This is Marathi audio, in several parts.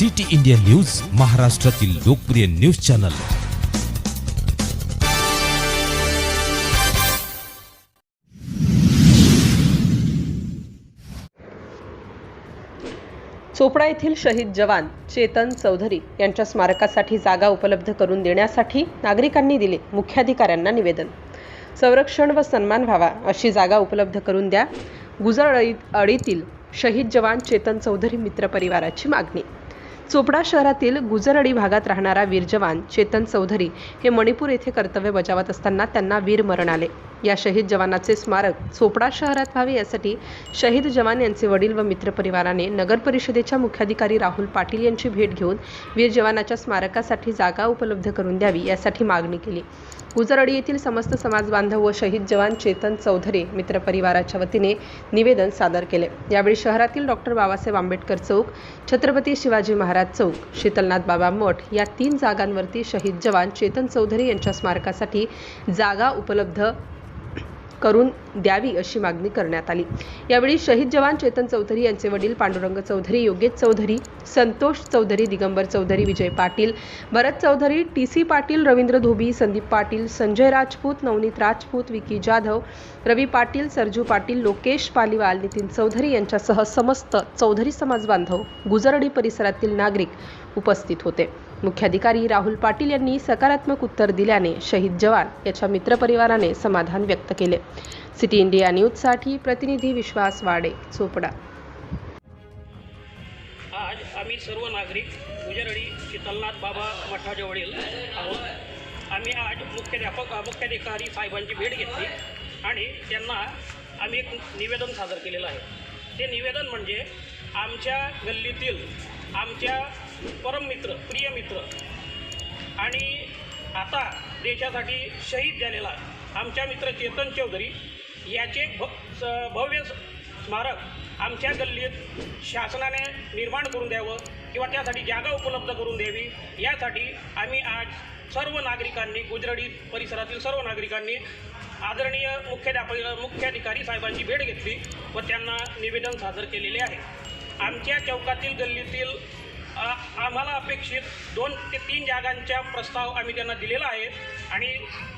सिटी इंडिया न्यूज महाराष्ट्रातील लोकप्रिय न्यूज चॅनल. चोपडा येथील शहीद जवान चेतन चौधरी यांच्या स्मारकासाठी जागा उपलब्ध करून देण्यासाठी नागरिकांनी दिले मुख्याधिकाऱ्यांना निवेदन. संरक्षण व सन्मान व्हावा अशी जागा उपलब्ध करून द्या. गुजर अळी अळीतील शहीद जवान चेतन चौधरी मित्र परिवाराची मागणी. चोपडा शहरातील गुजरडी भागात राहणारा वीर जवान चेतन चौधरी हे मणिपूर येथे कर्तव्य बजावत असताना त्यांना वीर मरण आले. या शहीद जवानाचे स्मारक चोपडा शहरात व्हावे यासाठी शहीद जवान यांचे वडील व मित्रपरिवाराने नगर परिषदेच्या मुख्याधिकारी राहुल पाटील यांची भेट घेऊन वीर जवानाच्या स्मारकासाठी जागा उपलब्ध करून द्यावी यासाठी मागणी केली. गुजरअडी येथील समस्त समाज बांधव व शहीद जवान चेतन चौधरी मित्रपरिवाराच्या वतीने निवेदन सादर केले. यावेळी शहरातील डॉक्टर बाबासाहेब आंबेडकर चौक छत्रपती शिवाजी महाराज चौक शीतलनाथ बाबा मठ या तीन जागांवरती शहीद जवान चेतन चौधरी यांच्या स्मारकासाठी जागा उपलब्ध करून द्यावी अशी मागणी करण्यात आली. यावेळी शहीद जवान चेतन चौधरी यांचे वडील पांडुरंग चौधरी योगेश चौधरी संतोष चौधरी दिगंबर चौधरी विजय पाटील भरत चौधरी टी सी पाटील रवींद्र धोबी संदीप पाटील संजय राजपूत नवनीत राजपूत विकी जाधव रवी पाटील सरजू पाटील लोकेश पालिवाल नितीन चौधरी यांच्यासह समस्त चौधरी समाज बांधव गुजरडी परिसरातील नागरिक उपस्थित होते. मुख्याधिकारी राहुल पाटील यांनी सकारात्मक उत्तर दिल्याने शहीद जवान याच्या मित्रपरिवाराने समाधान व्यक्त केले. सिटी इंडिया न्यूजसाठी प्रतिनिधी विश्वास वाडे चोपडा. आज आम्ही सर्व नागरिक गुजरडी शीतलनाथ बाबा मठाजवळील आहोत. आम्ही आज मुख्याध्यापक मुख्याधिकारी साहेबांची भेट घेतली आणि त्यांना आम्ही एक निवेदन सादर केलेलं आहे. ते निवेदन म्हणजे आमच्या गल्लीतील आमच्या परम मित्र प्रिय मित्र. आणि आता देशासाठी शहीद झालेला आमच्या मित्र चेतन चौधरी याचे भ स- भव्य स्मारक आमच्या गल्लीत शासनाने निर्माण करून द्यावं किंवा त्यासाठी जागा उपलब्ध करून द्यावी यासाठी आम्ही आज सर्व नागरिकांनी गुजरडी परिसरातील सर्व नागरिकांनी आदरणीय मुख्याध्याप मुख्याधिकारी साहेबांची भेट घेतली व त्यांना निवेदन सादर केलेले आहे. आमच्या चौकातील गल्लीतील आम्हाला अपेक्षित दोन ते तीन जागांच्या प्रस्ताव आम्ही त्यांना दिलेला आहे. आणि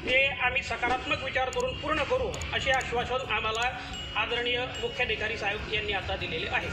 ते आम्ही सकारात्मक विचार करून पूर्ण करू असे आश्वासन आम्हाला आदरणीय मुख्याधिकारी साहेब यांनी आता दिलेले आहे.